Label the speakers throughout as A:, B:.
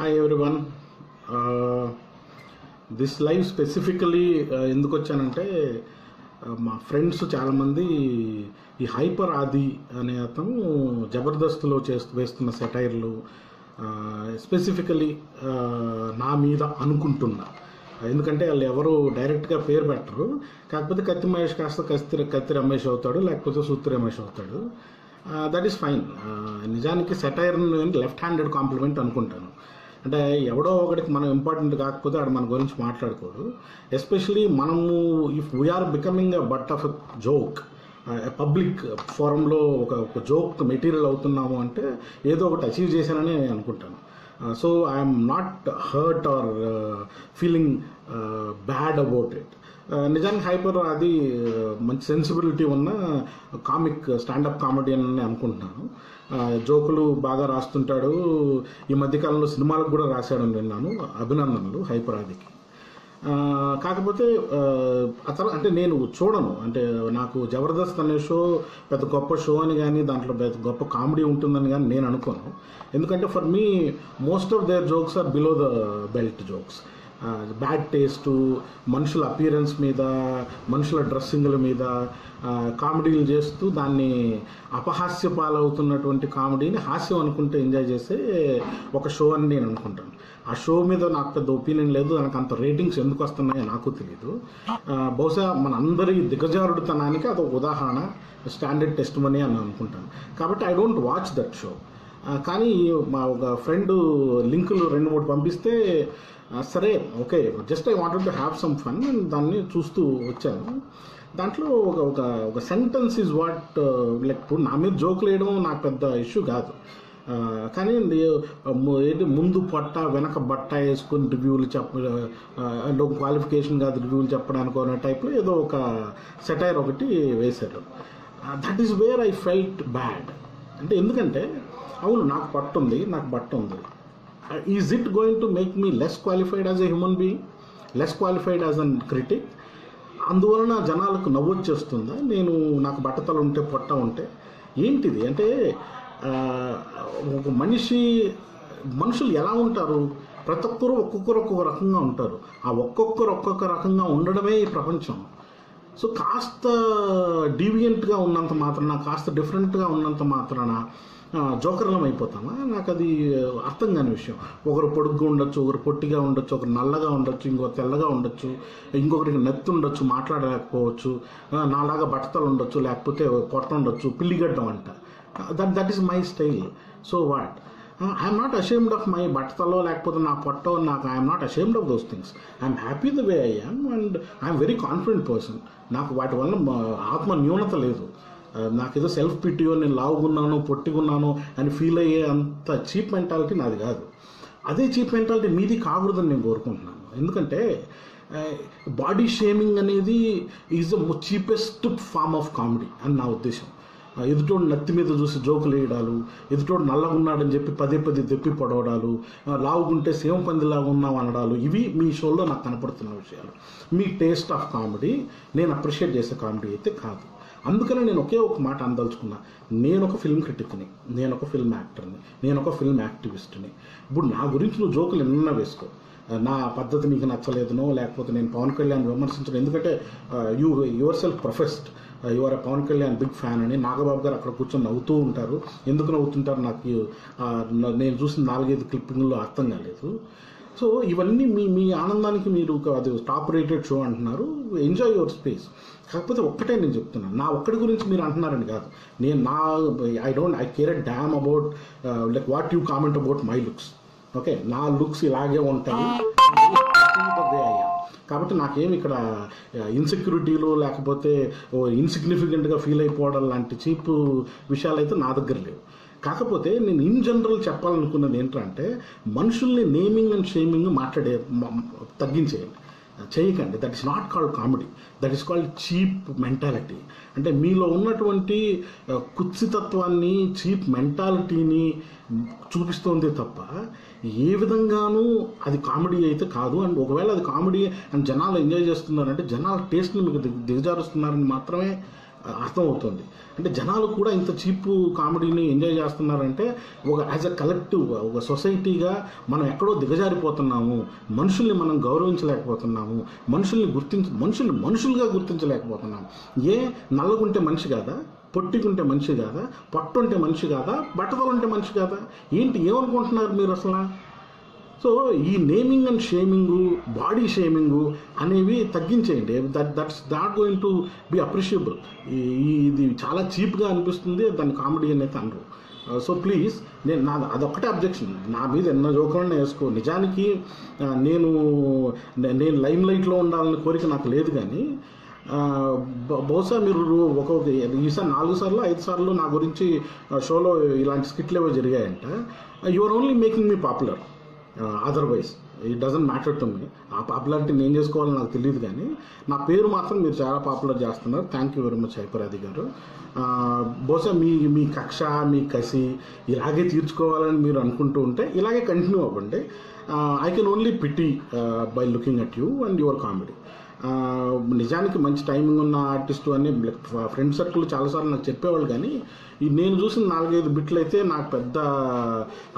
A: Hi one this live specifically ఎందుకు వచ్చానంటే uh, మా ఫ్రెండ్స్ చాలామంది ఈ హైపర్ ఆది అనే అతను జబర్దస్త్లో చేస్తూ వేస్తున్న సెటైర్లు స్పెసిఫికలీ uh, uh, నా మీద అనుకుంటున్నా ఎందుకంటే వాళ్ళు ఎవరు డైరెక్ట్గా పేరు పెట్టరు కాకపోతే కత్తి మహేష్ కాస్త కత్తి కత్తి రమేష్ అవుతాడు లేకపోతే సూత్ర రమేష్ అవుతాడు దట్ ఈస్ ఫైన్ నిజానికి సెటైర్ నేను లెఫ్ట్ హ్యాండెడ్ కాంప్లిమెంట్ అనుకుంటాను అంటే ఎవడో ఒకటికి మనం ఇంపార్టెంట్ కాకపోతే ఆడు మన గురించి మాట్లాడుకోడు ఎస్పెషలీ మనము if we're becoming a butt of joke public ఫోరంలో ఒక ఒక జోక్ మెటీరియల్ అవుతున్నాము అంటే ఏదో ఒకటి అచీవ్ చేశానని నేను అనుకుంటాను so I'm not hurt or feeling bad about it నిజానికి హైపర్ అది మంచి సెన్సిబిలిటీ ఉన్న కామిక్ స్టాండప్ కామెడీ అని అనుకుంటున్నాను జోకులు బాగా రాస్తుంటాడు ఈ మధ్యకాలంలో సినిమాలకు కూడా రాశాడని విన్నాను అభినందనలు హైపర్ ఆదికి కాకపోతే అతను అంటే నేను చూడను అంటే నాకు జబర్దస్త్ అనే షో పెద్ద గొప్ప షో అని కానీ దాంట్లో పెద్ద గొప్ప కామెడీ ఉంటుందని కానీ నేను అనుకోను ఎందుకంటే for me most of their jokes are below the belt jokes bad taste మనుషుల అపీరెన్స్ మీద మనుషుల డ్రెస్సింగ్ల మీద కామెడీలు చేస్తూ దాన్ని అపహాస్య పాలవుతున్నటువంటి కామెడీని హాస్యం అనుకుంటే ఎంజాయ్ చేసే ఒక షో అని నేను అనుకుంటాను ఆ షో మీద నాకు పెద్ద ఒపీనియన్ లేదు దానికి అంత రేటింగ్స్ ఎందుకు వస్తున్నాయో నాకు తెలియదు బహుశా మన అందరి దిగజారుడుతనానికి అదొక ఉదాహరణ స్టాండర్డ్ టెస్ట్ మనీ అని అనుకుంటాను కాబట్టి I don't watch that show కానీ మా ఒక ఫ్రెండ్ లింకులు రెండు మూడు పంపిస్తే సరే okay just I wanted to have some fun నేను దాన్ని చూస్తూ వచ్చాను దాంట్లో ఒక ఒక ఒక సెంటెన్స్ ఈజ్ వాట్ లైక్ ఇప్పుడు నా మీద జోక్లు వేయడం నాకు పెద్ద ఇష్యూ కాదు కానీ ఏంటి ముందు పొట్ట వెనక బట్ట వేసుకుని రివ్యూలు చెప్ప క్వాలిఫికేషన్ కాదు రివ్యూలు చెప్పడానికి అనే టైప్లో ఏదో ఒక సెటైర్ ఒకటి వేశారు that is where I felt bad అంటే ఎందుకంటే అవును నాకు పట్టు ఉంది నాకు బట్ట ఉంది Uh, is it going to make me less qualified as a human being less qualified as an critic అందువలన జనాలకు నవ్వు వచ్చేస్తుందా నేను నాకు బట్టతలు ఉంటే పొట్ట ఉంటే ఏంటిది అంటే uh, ఒక మనిషి మనుషులు ఎలా ఉంటారు ప్రతి ఒక్కరు ఒక్కొక్కరు ఒక్కొక్క రకంగా ఉంటారు ఆ ఒక్కొక్కరు ఒక్కొక్క రకంగా ఉండడమే ఈ ప్రపంచం సో కాస్త డీవియంట్గా ఉన్నంత మాత్రాన కాస్త డిఫరెంట్గా ఉన్నంత మాత్రాన జోకర్లం అయిపోతామా నాకు అది అర్థం కాని విషయం ఒకరు పొడుగ్గా ఉండొచ్చు ఒకరు పొట్టిగా ఉండొచ్చు ఒకరు నల్లగా ఉండొచ్చు ఇంకో తెల్లగా ఉండొచ్చు ఇంకొకరికి నెత్తి ఉండొచ్చు మాట్లాడలేకపోవచ్చు నాలాగా బట్టతలు ఉండొచ్చు లేకపోతే పొట్ట ఉండొచ్చు పిల్లిగడ్డం అంట that that is my style so what I'm not ashamed of my బట్టతలో లేకపోతే నా పొట్టో నాకు I'm not ashamed of those things I'm happy the way I am and I'm very confident person నాకు వాటి వల్ల ఆత్మ న్యూనత లేదు నాకేదో సెల్ఫ్ పిటియో నేను లావుకున్నాను పొట్టిగున్నాను అని ఫీల్ అయ్యే అంత చీప్ మెంటాలిటీ నాది కాదు అదే చీప్ మెంటాలిటీ మీది కాకూడదని నేను కోరుకుంటున్నాను ఎందుకంటే బాడీ షేమింగ్ అనేది is the cheapest form of comedy అని నా ఉద్దేశం ఎదుటోడు నత్తి మీద చూసి జోకులు వేయడాలు ఎదుటోడు నల్లగున్నాడని చెప్పి పదే పదే దెప్పి పొడవడాలు లావుకుంటే సేమ పందిలాగా ఉన్నావు అనడాలు ఇవి మీ షోలో నాకు కనపడుతున్న విషయాలు మీ టేస్ట్ ఆఫ్ కామెడీ నేను అప్రిషియేట్ చేసే కామెడీ అయితే కాదు అందుకనే నేను ఒకే ఒక మాట అందలుచుకున్నా నేను ఒక ఫిల్మ్ క్రిటిక్ని నేను ఒక ఫిల్మ్ యాక్టర్ని నేను ఒక ఫిల్మ్ యాక్టివిస్ట్ని ఇప్పుడు నా గురించి నువ్వు జోకులు ఎన్న వేసుకో నా పద్ధతి నీకు నచ్చలేదునో లేకపోతే నేను పవన్ కళ్యాణ్ విమర్శించను ఎందుకంటే you your self professed your Pawan Kalyan big fan అని నాగబాబు గారు అక్కడ కూర్చొని నవ్వుతూ ఉంటారు ఎందుకు నవ్వుతుంటారు నాకు నేను చూసిన నాలుగైదు క్లిప్పింగ్లో అర్థం కాలేదు సో ఇవన్నీ మీ మీ ఆనందానికి మీరు అది టాప్ రేటెడ్ షో అంటున్నారు ఎంజాయ్ యువర్ స్పేస్ కాకపోతే ఒక్కటే నేను చెప్తున్నాను నా ఒక్కడి గురించి మీరు అంటున్నారని కాదు నేను నా I don't I care damn about like what you comment about my looks okay నా లుక్స్ ఇలాగే ఉంటాయి కాబట్టి నాకేమి ఇక్కడ ఇన్సెక్యూరిటీలు uh, లేకపోతే ఇన్సిగ్నిఫికెంట్గా ఫీల్ అయిపోవడం లాంటి చీప్ విషయాలు అయితే నా దగ్గర లేవు కాకపోతే నేను ఇన్ జనరల్ చెప్పాలనుకున్నది ఏంటంటే మనుషుల్ని నేమింగ్ అండ్ షేమింగ్ మాట్లాడే తగ్గించేయండి చేయకండి that is not called comedy that is called cheap mentality అంటే మీలో ఉన్నటువంటి కుత్సితత్వాన్ని చీప్ మెంటాలిటీని చూపిస్తోంది తప్ప ఏ విధంగానూ అది కామెడీ అయితే కాదు అండ్ ఒకవేళ అది కామెడీ అండ్ జనాలు ఎంజాయ్ చేస్తున్నారంటే జనాల టేస్ట్ని మీకు దిగజారుస్తున్నారని మాత్రమే అర్థమవుతుంది అంటే జనాలు కూడా ఇంత చీప్ కామెడీని ఎంజాయ్ చేస్తున్నారంటే ఒక యాజ్ అ కలెక్టివ్గా ఒక సొసైటీగా మనం ఎక్కడో దిగజారిపోతున్నాము మనుషుల్ని మనం గౌరవించలేకపోతున్నాము మనుషుల్ని గుర్తించ మనుషుల్ని మనుషులుగా గుర్తించలేకపోతున్నాము ఏ నల్లగుంటే మనిషి కాదా పొట్టికుంటే మనిషి కాదా పట్టుంటే మనిషి కాదా ఉంటే మనిషి కాదా ఏంటి ఏమనుకుంటున్నారు మీరు అసలు సో ఈ naming and shaming body shaming అనేవి తగ్గించేయండి that that's not going to be appreciable ఇది చాలా చీప్గా అనిపిస్తుంది దాని కామెడీ అనేది అనరు సో ప్లీజ్ నేను నా అదొక్కటే అబ్జెక్షన్ నా మీద ఎన్నో జోకులను వేసుకో నిజానికి uh, నేను నేను లైమ్ లైట్లో ఉండాలని కోరిక నాకు లేదు కానీ uh, బహుశా మీరు ఒక ఈసారి నాలుగు సార్లు ఐదు సార్లు నా గురించి షోలో uh, ఇలాంటి స్కిట్లు ఏవో జరిగాయంట you are only making me popular otherwise it doesn't matter to me ఆ పాపులారిటీ నేను చేసుకోవాలని నాకు తెలియదు కానీ నా పేరు మాత్రం మీరు చాలా పాపులర్ చేస్తున్నారు thank you very much Hyper Aadi garu బహుశా మీ మీ కక్ష మీ కసి ఇలాగే తీర్చుకోవాలని మీరు అనుకుంటూ ఉంటే ఇలాగే కంటిన్యూ అవ్వండి I can only pity by looking at you and your comedy నిజానికి మంచి టైమింగ్ ఉన్న ఆర్టిస్టు అని ఫ్రెండ్ సర్కిల్ చాలాసార్లు నాకు చెప్పేవాళ్ళు కానీ ఈ నేను చూసిన నాలుగైదు బిట్లు అయితే నాకు పెద్ద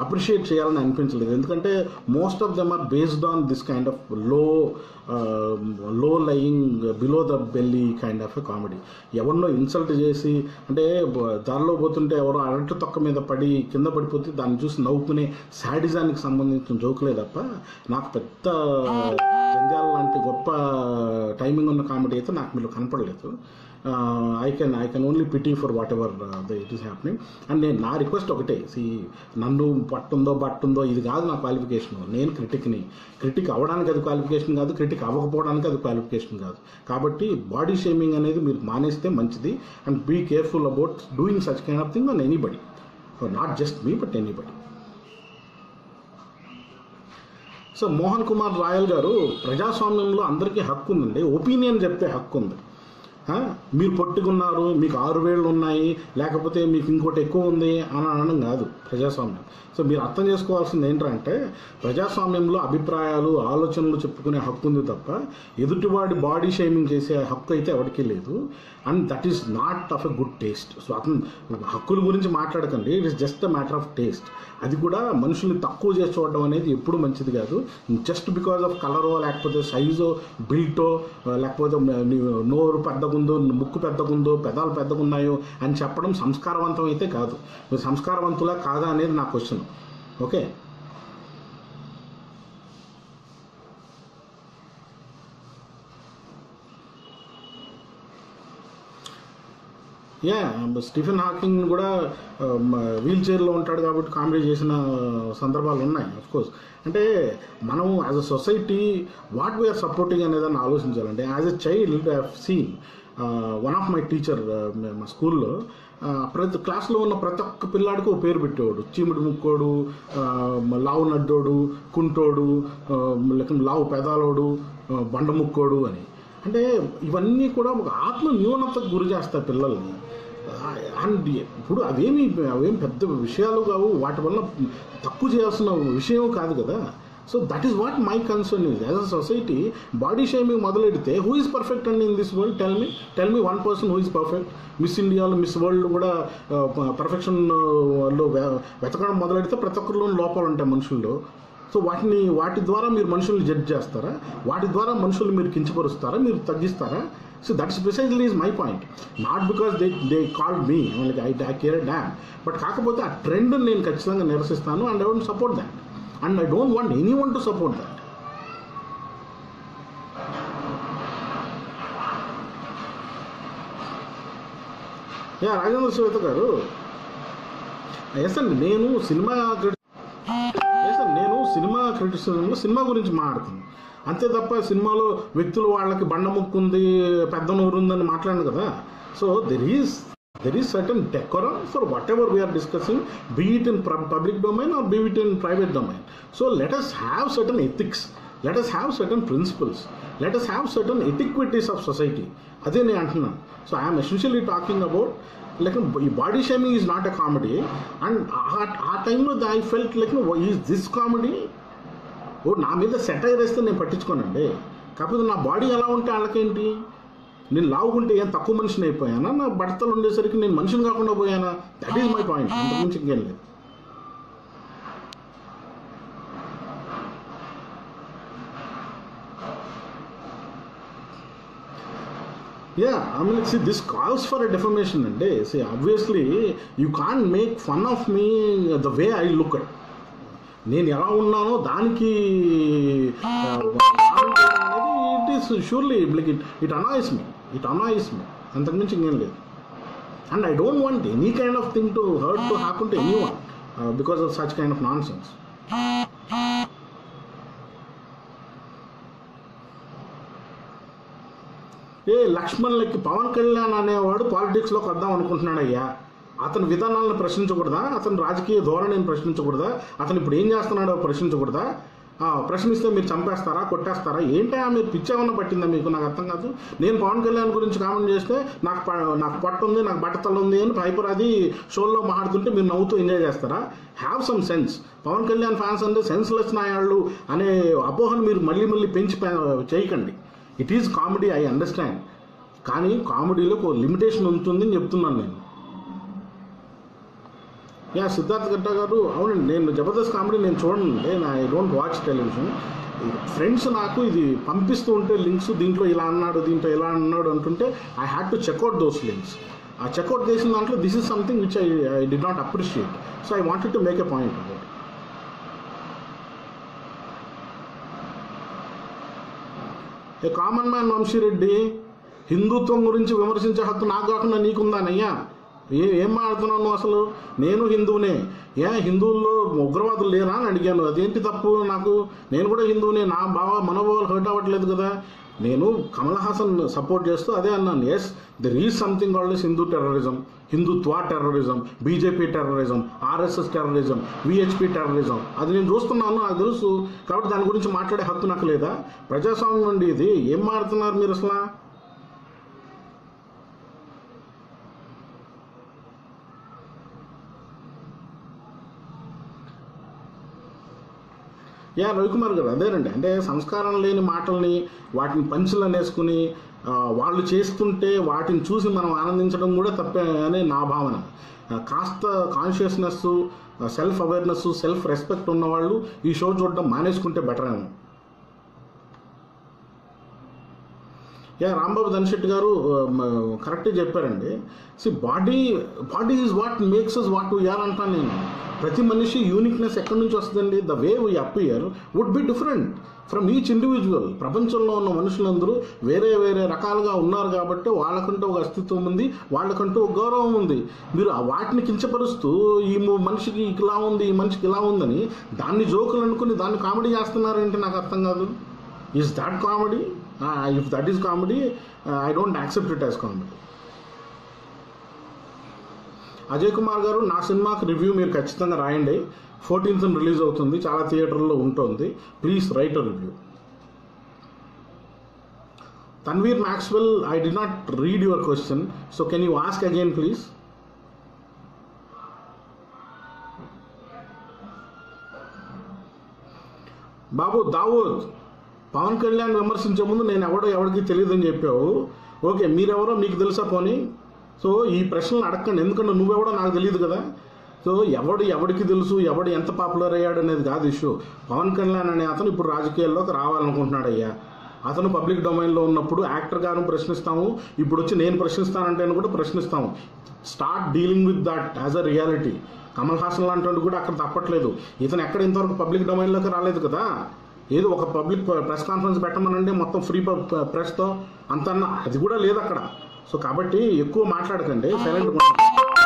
A: అప్రిషియేట్ చేయాలని అనిపించలేదు ఎందుకంటే most of them are based on this kind of low low lying below the belly kind of a comedy ఎవరినో ఇన్సల్ట్ చేసి అంటే దారిలో పోతుంటే ఎవరో అరటి తొక్క మీద పడి కింద పడిపోతే దాన్ని చూసి నవ్వుకునే శాడిజానికి సంబంధించిన జోకులే తప్ప నాకు పెద్ద జంజాల లాంటి గొప్ప టైమింగ్ ఉన్న కామెడీ అయితే నాకు మీరు కనపడలేదు I can I can only pity for whatever the it is happening and నేను నా రిక్వెస్ట్ ఒకటే సి నన్ను పట్టుందో బట్టుందో ఇది కాదు నా క్వాలిఫికేషన్ నేను క్రిటిక్ని క్రిటిక్ అవ్వడానికి అది క్వాలిఫికేషన్ కాదు క్రిటిక్ అవ్వకపోవడానికి అది క్వాలిఫికేషన్ కాదు కాబట్టి బాడీ షేమింగ్ అనేది మీరు మానేస్తే మంచిది and be careful about doing such kind of thing on anybody not just me but anybody so Mohan Kumar Royal garu ప్రజాస్వామ్యంలో అందరికీ హక్కు ఉందండి ఒపీనియన్ చెప్తే హక్కు ఉంది మీరు పొట్టుకున్నారు మీకు ఆరు వేళ్ళు ఉన్నాయి లేకపోతే మీకు ఇంకోటి ఎక్కువ ఉంది అని అనడం కాదు ప్రజాస్వామ్యం సో మీరు అర్థం చేసుకోవాల్సింది ఏంటంటే ప్రజాస్వామ్యంలో అభిప్రాయాలు ఆలోచనలు చెప్పుకునే హక్కు ఉంది తప్ప ఎదుటివాడి బాడీ షేమింగ్ చేసే హక్కు అయితే ఎవరికీ లేదు and that is not of a good taste అతను హక్కుల గురించి మాట్లాడకండి it is just a matter of taste అది కూడా మనుషుల్ని తక్కువ చేసి చూడడం అనేది ఎప్పుడు మంచిది కాదు జస్ట్ బికాజ్ ఆఫ్ కలరో లేకపోతే సైజో బిల్టో లేకపోతే నోరు పెద్దగుందో ముక్కు పెద్దగుందో పెదాలు పెద్దగున్నాయో అని చెప్పడం సంస్కారవంతం అయితే కాదు సంస్కారవంతులా కాదా అనేది నా question okay yeah Stephen Hawking కూడా వీల్ uh, చైర్లో ఉంటాడు కాబట్టి కామెడీ చేసిన uh, సందర్భాలు ఉన్నాయి అఫ్ కోర్స్ అంటే మనం as a society what we're supporting అనేది అని ఆలోచించాలంటే as a child have seen one of my teacher మా స్కూల్లో uh, ప్రతి క్లాస్లో ఉన్న ప్రతి ఒక్క పిల్లాడికి ఒక పేరు పెట్టేవాడు చీముడి ముక్కోడు లావు నడ్డోడు కుంటోడు లేకపోతే లావు పెదాలోడు బండ ముక్కోడు అని అంటే ఇవన్నీ కూడా ఒక ఆత్మ న్యూనతకు గురి చేస్తాయి పిల్లల్ని అండ్ ఇప్పుడు అవేమి అవేం పెద్ద విషయాలు కావు వాటి వల్ల తప్పు చేయాల్సిన విషయం కాదు కదా so that is what my concern is as a society body shaming మొదలెడితే హూ ఈస్ పర్ఫెక్ట్ అండి in this world tell me tell me one person who is perfect miss ఇండియాలో మిస్ వరల్డ్ కూడా పర్ఫెక్షన్లో వెతకడం మొదలెడితే ప్రతి ఒక్కరిలోని లోపాలు ఉంటాయి మనుషుల్లో సో వాటిని వాటి ద్వారా మీరు మనుషుల్ని జడ్జ్ చేస్తారా వాటి ద్వారా మనుషులు మీరు కించపరుస్తారా మీరు తగ్గిస్తారా so that's precisely is my point not because they they called me I, I I care damn but కాకపోతే ఆ ట్రెండ్ నేను ఖచ్చితంగా నిరసిస్తాను and I don't support that and I don't want anyone to support that yeah Rajendra Shweta garu yes అండి నేను cinema Kriti నేను cinema క్రిటిసిజంలో cinema గురించి మాట్లాడుతున్నాను అంతే తప్ప సినిమాలో వ్యక్తులు వాళ్ళకి బండముక్కుంది పెద్ద నూరు ఉందని మాట్లాడను కదా so there is there is certain decorum for whatever we're discussing be in public domain or be it in private domain so let us have certain ethics let us have certain principles let us have certain etiquettes of society అదే నేను అంటున్నాను so I'm especially talking about like ఈ body shaming is not a comedy and ఆ టైంలో I felt like is this comedy ఓ నా మీద satire వేస్తే నేను పట్టించుకోనండి కాకపోతే నా బాడీ ఎలా ఉంటే వాళ్ళకేంటి నేను లావుకుంటే ఏం తక్కువ మనిషిని అయిపోయానా నా భర్తలు ఉండేసరికి నేను మనిషిని కాకుండా పోయానా దట్ ఈజ్ మై పాయింట్ అంతకుమించి ఇంకేం లేదు yeah I mean see this calls for a defamation అండి see obviously you can make fun of me the way I look at నేను ఎలా ఉన్నానో దానికి it is surely like it it annoys me it annoys me అంతకుమించి ఇంకేం లేదు and I don't want any kind of thing to hurt to happen to anyone because of such kind of nonsense ఏ లక్ష్మణ్ లెక్కి పవన్ కళ్యాణ్ అనేవాడు పాలిటిక్స్లోకి వద్దాం అయ్యా అతని విధానాలను ప్రశ్నించకూడదా అతని రాజకీయ ధోరణిని ప్రశ్నించకూడదా అతను ఇప్పుడు ఏం చేస్తున్నాడో ప్రశ్నించకూడదా ప్రశ్నిస్తే మీరు చంపేస్తారా కొట్టేస్తారా ఏంటా మీరు పిచ్చేమన్నా పట్టిందా మీకు నాకు అర్థం కాదు నేను పవన్ కళ్యాణ్ గురించి కామెంట్ చేస్తే నాకు నాకు పట్టు ఉంది నాకు బట్టతలు ఉంది అని పైపర్ అది షోల్లో మాట్లాడుతుంటే మీరు నవ్వుతూ ఎంజాయ్ చేస్తారా have some sense Pawan Kalyan fans అంటే సెన్స్లెస్ నాయాళ్ళు అనే అపోహను మీరు మళ్ళీ మళ్ళీ పెంచి చేయకండి it is comedy I understand కానీ కామెడీలో ఒక లిమిటేషన్ ఉంటుంది అని చెప్తున్నాను నేను యా సిద్ధార్థ్ గట్టా గారు అవునండి నేను జబర్దస్త్ కామెడీ నేను చూడండి నా I don't watch television friends నాకు ఇది పంపిస్తూ ఉంటే లింక్స్ దీంట్లో ఇలా అన్నాడు దీంట్లో ఇలా అన్నాడు అంటుంటే I had to check out those links ఆ చెక్అవుట్ చేసిన దాంట్లో this is something which I I did not appreciate so I wanted to make a point a common man Vamsi Reddy హిందుత్వం గురించి విమర్శించే హక్కు నాకు కాకుండా నీకుందానయ్యా ఏ ఏం మాడుతున్నావు నువ్వు అసలు నేను హిందువునే ఏ హిందువుల్లో ఉగ్రవాదులు లేరా అని అడిగాను అదేంటి తప్పు నాకు నేను కూడా హిందువునే నా భావ మనోభావాలు హర్ట్ అవ్వట్లేదు కదా నేను కమల్ హాసన్ సపోర్ట్ చేస్తూ అదే అన్నాను yes there is something called Hindu terrorism Hindutva terrorism BJP terrorism RSS terrorism VHP terrorism అది నేను చూస్తున్నాను నాకు తెలుసు కాబట్టి దాని గురించి మాట్లాడే హక్కు నాకు లేదా ప్రజాస్వామ్యం అండి ఇది ఏం మారుతున్నారు మీరు అసలు యా రవికుమార్ గారు అదేనండి అంటే సంస్కారం లేని మాటల్ని వాటిని పంచులు అనేసుకుని వాళ్ళు చేస్తుంటే వాటిని చూసి మనం ఆనందించడం కూడా తప్పే అని నా భావన కాస్త consciousness self awareness self respect ఉన్నవాళ్ళు ఈ షో చూడడం మానేసుకుంటే బెటర్ ఏమో యా రాంబాబు ధనశెట్టి గారు కరెక్ట్ చెప్పారండి see body body is what makes us what you're అంటాను నేను ప్రతి మనిషి యూనిక్నెస్ ఎక్కడి నుంచి వస్తుందండి the way we appear would be different from each individual ప్రపంచంలో ఉన్న మనుషులందరూ వేరే వేరే రకాలుగా ఉన్నారు కాబట్టి వాళ్ళకంటూ ఒక అస్తిత్వం ఉంది వాళ్ళకంటూ ఒక గౌరవం ఉంది మీరు వాటిని కించపరుస్తూ ఈ మనిషికి ఇలా ఉంది ఈ మనిషికి ఇలా ఉందని దాన్ని జోకులు అనుకుని దాన్ని కామెడీ ఏంటి నాకు అర్థం కాదు is that comedy if that is comedy I don't accept it as comedy Ajay Kumar garu నా సినిమాకి రివ్యూ మీరు ఖచ్చితంగా రాయండి ఫోర్టీన్త్ రిలీజ్ అవుతుంది చాలా థియేటర్లో ఉంటుంది please write review Tanveer Maxwell I did not read your question so can you ask again please బాబు దావోద్ పవన్ కళ్యాణ్ విమర్శించే ముందు నేను ఎవడో ఎవరికి తెలియదని చెప్పావు ఓకే మీరెవరో మీకు తెలుసా పోనీ సో ఈ ప్రశ్నలు అడగండి ఎందుకంటే నువ్వెవడో నాకు తెలియదు కదా సో ఎవడు ఎవడికి తెలుసు ఎవడు ఎంత పాపులర్ అయ్యాడు అనేది కాదు ఇష్యూ పవన్ కళ్యాణ్ అనే అతను ఇప్పుడు రాజకీయాల్లోకి రావాలనుకుంటున్నాడు అయ్యా అతను పబ్లిక్ డొమైన్లో ఉన్నప్పుడు యాక్టర్ గారు ప్రశ్నిస్తాము ఇప్పుడు వచ్చి నేను ప్రశ్నిస్తానంటే కూడా ప్రశ్నిస్తాము start dealing with that as a reality Kamal Haasan లాంటి కూడా అక్కడ తప్పట్లేదు ఇతను ఎక్కడ ఇంతవరకు పబ్లిక్ డొమైన్లోకి రాలేదు కదా ఏదో ఒక పబ్లిక్ ప్రెస్ కాన్ఫరెన్స్ పెట్టమనంటే మొత్తం ఫ్రీ ప్రెస్తో అంతన్నా అది కూడా లేదు అక్కడ సో కాబట్టి ఎక్కువ మాట్లాడకండి సైలెంట్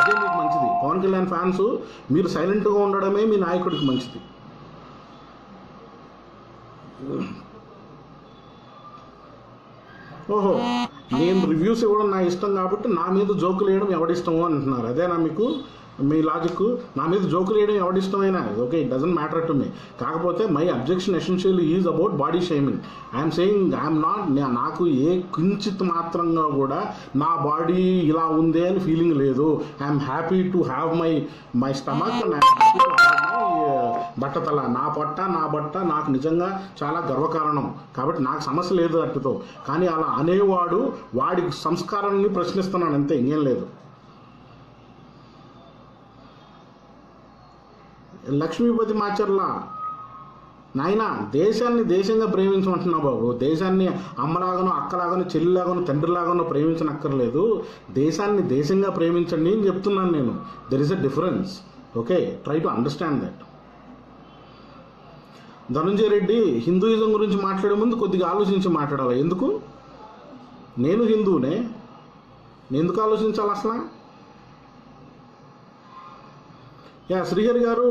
A: అదే మీకు మంచిది పవన్ కళ్యాణ్ ఫ్యాన్స్ మీరు సైలెంట్గా ఉండడమే మీ నాయకుడికి మంచిది ఓహో నేను రివ్యూస్ ఇవ్వడం నా ఇష్టం కాబట్టి నా మీద జోకులు వేయడం ఎవడిష్టమో అంటున్నారు అదేనా మీకు మీ లాజిక్ నా మీద జోకులు వేయడం ఇష్టమైనా okay it doesn't matter to me కాకపోతే my objection essential is about body shaming I'm saying I'm not నాకు ఏ కించిత్ మాత్రంగా కూడా నా బాడీ ఇలా ఉందే అని ఫీలింగ్ లేదు I'm happy to have my my stomach బట్టతల నా పట్ట నా బట్ట నాకు నిజంగా చాలా గర్వకారణం కాబట్టి నాకు సమస్య లేదు అట్టుతో కానీ అలా అనేవాడు వాడి సంస్కారాన్ని ప్రశ్నిస్తున్నాను అంతే ఇంకేం లేదు లక్ష్మీపతి మాచర్ల నాయన దేశాన్ని దేశంగా ప్రేమించమంటున్నావు బాబు దేశాన్ని అమ్మలాగానో అక్కలాగాను చెల్లిలాగానో తండ్రిలాగానో ప్రేమించనక్కర్లేదు దేశాన్ని దేశంగా ప్రేమించండి అని చెప్తున్నాను నేను there is a difference okay try to understand that Dhananjaya Reddy Hinduism గురించి మాట్లాడే ముందు కొద్దిగా ఆలోచించి మాట్లాడాలి ఎందుకు నేను హిందువునే ఎందుకు ఆలోచించాలి అసలు యా శ్రీహరి గారు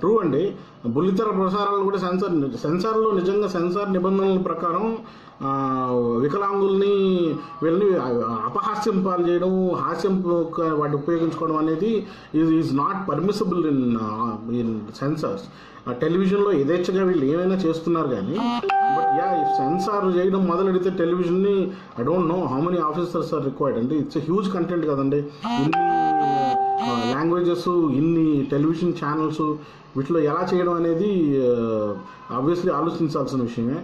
A: ట్రూ అండి బుల్లితెర ప్రసారాలు కూడా సెన్సార్ సెన్సార్లో నిజంగా సెన్సార్ నిబంధనల ప్రకారం వికలాంగుల్ని వీళ్ళని అపహాస్యం పాలు చేయడం హాస్యం వాటి ఉపయోగించుకోవడం అనేది is is not permissible in in censors టెలివిజన్లో యథేచ్ఛగా వీళ్ళు ఏమైనా చేస్తున్నారు కానీ బట్ యా సెన్సార్ చేయడం మొదలెడితే టెలివిజన్ని I don't know how many officers are required అండి ఇట్స్ హ్యూజ్ కంటెంట్ కదండి ఇన్ని లాంగ్వేజెస్ ఇన్ని టెలివిజన్ ఛానల్స్ వీటిలో ఎలా చేయడం అనేది ఆబ్వియస్లీ ఆలోచించాల్సిన విషయమే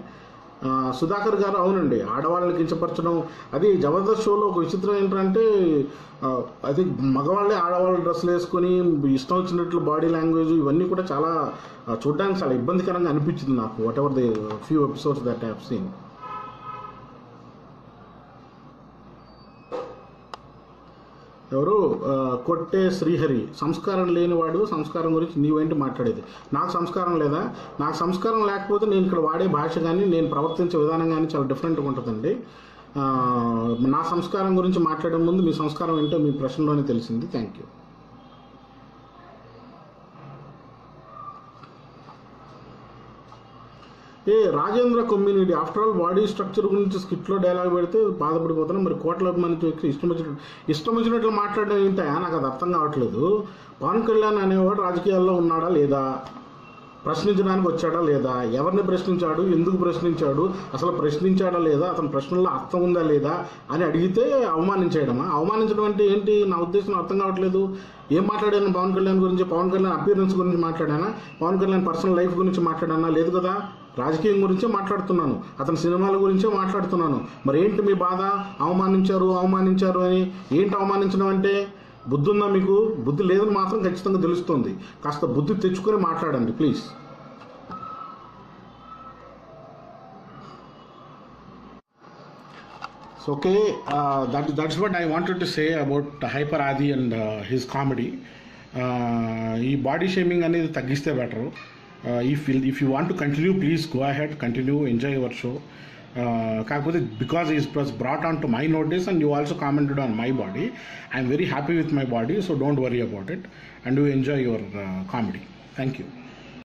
A: సుధాకర్ గారు అవునండి ఆడవాళ్ళని కించపరచడం అది జబర్దస్త్ షోలో ఒక విచిత్రం ఏంటంటే అది మగవాళ్ళే ఆడవాళ్ళ డ్రెస్సులు వేసుకొని ఇష్టం వచ్చినట్లు బాడీ లాంగ్వేజ్ ఇవన్నీ కూడా చాలా చూడడానికి చాలా ఇబ్బందికరంగా అనిపించింది నాకు whatever the few episodes that have seen ఎవరు కొట్టే శ్రీహరి సంస్కారం లేనివాడు సంస్కారం గురించి నీవేంటి మాట్లాడేది నాకు సంస్కారం లేదా నాకు సంస్కారం లేకపోతే నేను ఇక్కడ వాడే భాష కానీ నేను ప్రవర్తించే విధానం కానీ చాలా డిఫరెంట్గా ఉంటుందండి నా సంస్కారం గురించి మాట్లాడే ముందు మీ సంస్కారం ఏంటో మీ ప్రశ్నలోనే తెలిసింది thank you A Rajendra Kommineni after all body structure గురించి స్కిట్లో డైలాగ్ పెడితే బాధపడిపోతున్నాం మరి కోట్ల వ్యక్తి ఇష్టం వచ్చినట్టు ఇష్టం వచ్చినట్లు మాట్లాడడం ఏంటయా నాకు అది అర్థం కావట్లేదు పవన్ కళ్యాణ్ అనేవాడు రాజకీయాల్లో ఉన్నాడా లేదా ప్రశ్నించడానికి వచ్చాడా లేదా ఎవరిని ప్రశ్నించాడు ఎందుకు ప్రశ్నించాడు అసలు ప్రశ్నించాడా లేదా అతని ప్రశ్నల్లో అర్థం ఉందా లేదా అని అడిగితే అవమానించేయడమా అవమానించడం అంటే ఏంటి నా ఉద్దేశం అర్థం కావట్లేదు ఏం మాట్లాడాను పవన్ కళ్యాణ్ గురించి పవన్ కళ్యాణ్ అపీరెన్స్ గురించి మాట్లాడానా పవన్ కళ్యాణ్ పర్సనల్ లైఫ్ గురించి మాట్లాడానా లేదు కదా రాజకీయం గురించే మాట్లాడుతున్నాను అతని సినిమాల గురించే మాట్లాడుతున్నాను మరి ఏంటి మీ బాధ అవమానించారు అవమానించారు అని ఏంటి అవమానించడం అంటే బుద్ధి ఉందా మీకు బుద్ధి లేదని మాత్రం ఖచ్చితంగా తెలుస్తుంది కాస్త బుద్ధి తెచ్చుకొని మాట్లాడండి please okay okay, uh, that, that's what I wanted to say about Hyper Adi and uh, ఈ బాడీ షేమింగ్ అనేది తగ్గిస్తే better Uh, if you want to continue, please go ahead, continue, enjoy your show. Uh, because it was brought on to my notice and you also commented on my body. I am very happy with my body, so don't worry about it and do enjoy your uh, comedy. Thank you.